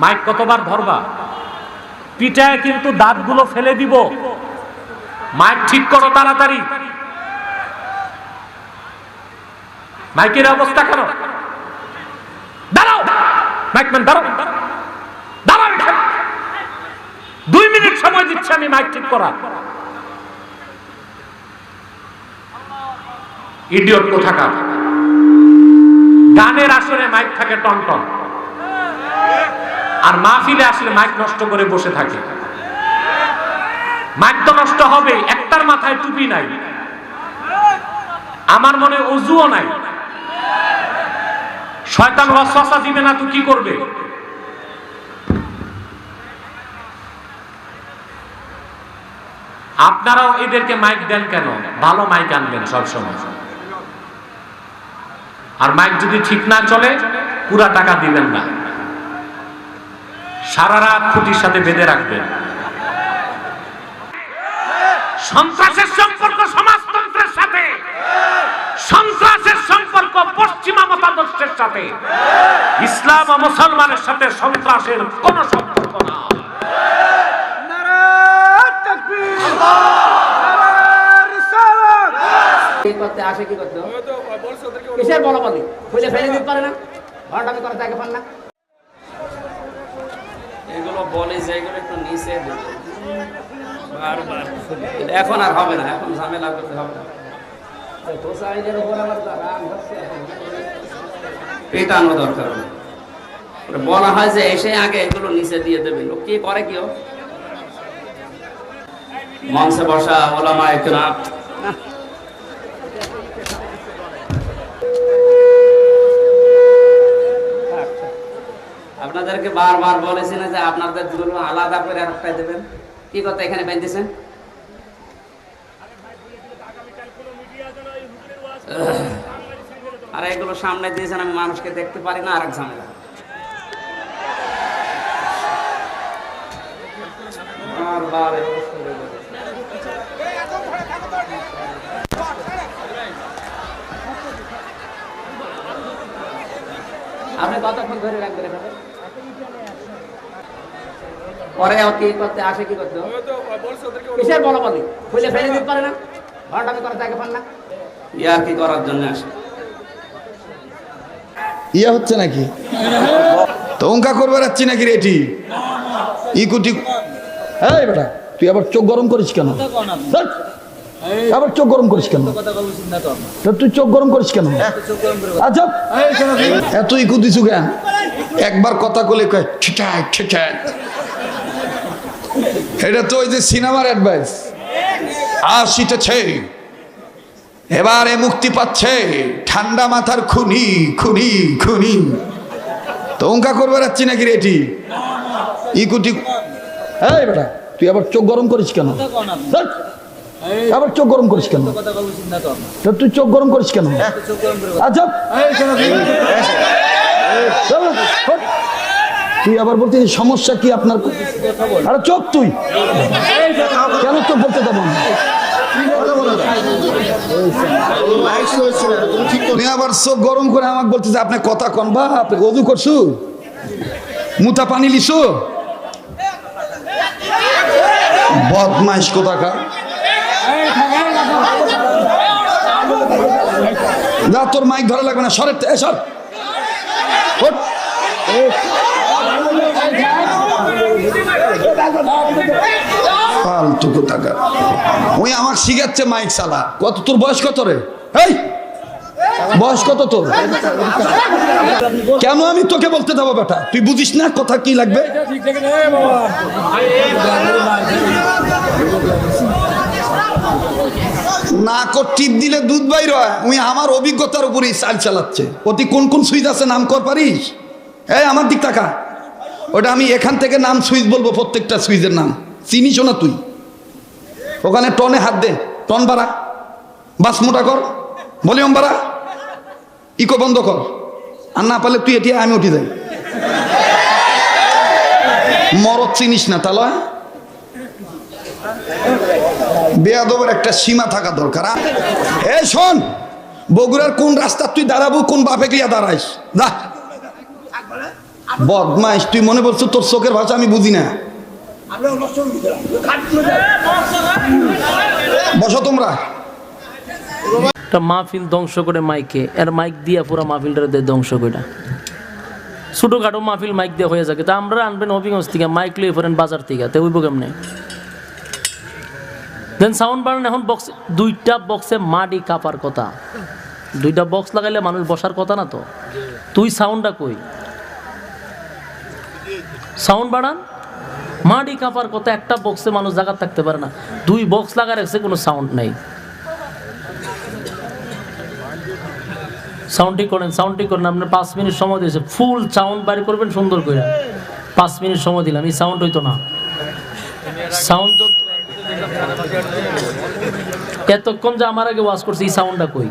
Mic কতবার ধরবা? পিঠায় কিন্তু দাঁতগুলো ফেলে দিব। মাইক ঠিক করো তাড়াতাড়ি। মাইকের অবস্থা কেন দাঁড়াও। মাইকম্যান দাঁড়াও। দাঁড়াও দুই মিনিট সময় দিচ্ছি আমি মাইক ঠিক করা ইডিয়ট কোথাকার? গানের আসরে মাইক থাকে টন টন। আর মাহফিলে আসলে মাইক নষ্ট করে বসে থাকে। মাইক তো নষ্ট হবে, একটার মাথায় টুপি নাই। আমার মনে অজুও নাই। শয়তান ওয়াসওয়াসা দিবে না তো কি করবে? আপনারাও এদেরকে মাইক দেন কেন? ভালো মাইক আনবেন সবসময়। আর মাইক যদি ঠিক না চলে, পুরা টাকা দিবেন না। সারা রাত খুঁটির সাথে বেঁধে রাখবেন। সন্ত্রাসের সম্পর্ক সমাজতন্ত্রের সাথে। সন্ত্রাসের সম্পর্ক পশ্চিমা মতাদর্শের সাথে। ইসলাম ও মুসলমানের সাথে সন্ত্রাসের কোন সম্পর্ক না। করতে আসে কি করতে বড় বলি খুলে ফেলে দিতে পারে না? ভাড়াটামি করে তাকে পান না? এগুলো বলে যে এগুলো একটু নিচে এখন আর হবে না, এখন ঝামেলা করতে হবে না। পেটানো দরকার বলা হয় যে এসে আগে এগুলো নিচে দিয়ে দেবে। লোক কি করে কেউ মঞ্চে বসা ওলামা একরাম আপনাদেরকে বারবার বলেছি না যে আপনাদের দুটো আলাদা করে একটা দেবেন। কি কথা এখানে বেঁধেছেন আর এগুলো সামনে দিয়েছেন, আমি মানুষকে দেখতে পারি না, আরেক ঝামেলা। আপনি কতক্ষণ ধরে রাখবেন এখানে পরে কি করতে আসে কি করতে? কিসের বলি খুলে ফেলে দিতে পারে না? করে তাকে পান না? ইয়ার কি করার জন্য আসে? ইয়ে হচ্ছে নাকি? তো অঙ্কা করবে রাখছি নাকি রে এটি? ইকুটি এই বেটা তুই আবার চোখ গরম করিস কেন? আবার চোখ গরম করিস কেন? তুই চোখ গরম করিস কেন? আচ্ছা এত ইকু দিছু কেন? একবার কথা কলে কয় এটা তো ওই যে সিনেমার অ্যাডভাইস আসিতেছে। এবারে মুক্তি পাচ্ছে। ঠান্ডা মাথার খুনি খুনি খুনি। তো অঙ্কা করবে নাকি রে এটি? ইকুটি এই বেটা তুই আবার চোখ গরম করিস কেন? আবার চোখ গরম করিস কেন? তুই চোখ গরম করিস কেন? আচ্ছা। তুই আবার বলতে সমস্যা কি আপনার? আরে চোখ তুই। কেন তো বলতে দেবো না? আবার চোখ গরম করে আমাকে বলতে বলতেছে আপনি কথা কন বা আপনি অজু করছু? মুতা পানি লিছো? বদমাইশ কোথাকা যা তোর মাইক ধরা লাগবে না, সরের সর। ফালতু কোথাকা ওই আমাকে শিখাচ্ছে মাইক চালা। কত, তোর বয়স কত রে? এই! বয়স কত তোর? কেন আমি তোকে বলতে দেবো বেটা? তুই বুঝিস না কথা কি লাগবে? না কর, টিপ দিলে দুধ বাইর হয়। উই আমার অভিজ্ঞতার উপরেই চাল চালাচ্ছে। অতি কোন কোন সুইচ আছে নাম কর পারিস? এই, আমার দিক টাকা ওটা আমি এখান থেকে নাম সুইচ বলব, প্রত্যেকটা সুইচের নাম। চিনিস না তুই? ওখানে টনে হাত দে, টন বাড়া। বাস মোটা কর, ভলিউম বাড়া। ইকো বন্ধ কর। আর না পারলে তুই এটি আমি উঠি যাই মরদ চিনিস না তাহলে বেয়াদবের একটা সীমা থাকা দরকার? এ শোন, বগুড়ার কোন রাস্তা তুই দাঁড়াবো, কোন বাপে গিয়া দাঁড়াইস? দা বদমাইশ, তুই মনে করছ তোর চোখের ভাষা আমি বুঝি না। বসো তোমরা। একটা মাহফিল ধ্বংস করে মাইকে, এর মাইক দিয়া পুরো মাহফিলটা ধ্বংস করে ছোটোখাটো মাহফিল মাইক দিয়ে হয়ে যাবে তা আমরা আনবেন হবিগঞ্জ থেকে, মাইক লিয়ে পড়েন বাজার থেকে, তে উইব কেমনে? দেন সাউন্ড বাড়ান এখন বক্স দুইটা বক্সে মাটি কাপার কথা। দুইটা বক্স লাগাইলে মানুষ বসার কথা না তো? তুই সাউন্ডটা কই? সাউন্ড বাড়ান মাটি কাপার কথা, একটা বক্সে মানুষ জায়গা থাকতে পারে না। দুই বক্স লাগা রাখছে, কোনো সাউন্ড নাই। সাউন্ডটি করেন সাউন্ডটি করেন, আপনার পাঁচ মিনিট সময় দিয়েছে। ফুল সাউন্ড বাইর করবেন সুন্দর করে পাঁচ মিনিট সময় দিলাম, এই সাউন্ড হইতো না। সাউন্ড এতক্ষণ যে আমার আগে ওয়াজ করছে এই সাউন্ডটা কই?